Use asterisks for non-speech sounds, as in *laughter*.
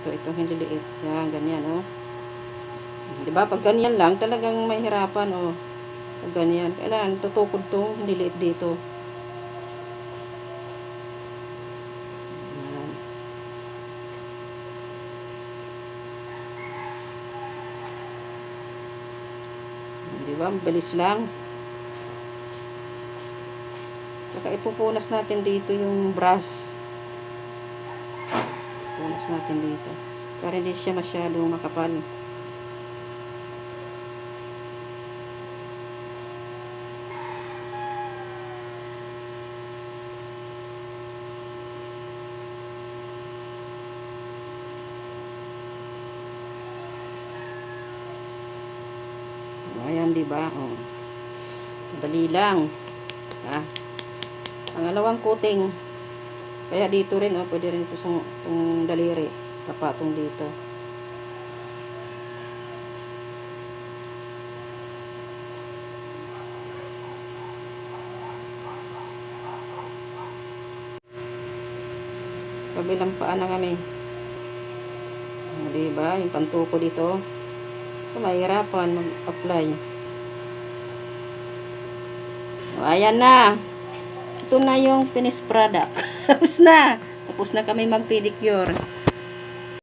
Ito, ito, hindi liit. Yan, ganyan, oh. Di ba? Pag ganyan lang, talagang mahirapan, oh. Pag ganyan. Kailangan, tutukod to, hindi liit dito. Yan. Di ba? Bilis lang. Saka ipupunas natin dito yung brush. Punas natin dito. Para hindi siya masyadong makapal. Ayan, di ba? Oh. Dali lang. Ah. Pangalawang coating. Kaya dito rin, oh, pwede rin ito sa itong daliri. Kapatong dito. Sa kabilang paa na kami. Oh, diba? Yung pantuko dito. So, mahirapan mag-apply. O, ayan na. Ito na yung finished product. *laughs* Tapos na. Tapos na kami mag-pedicure.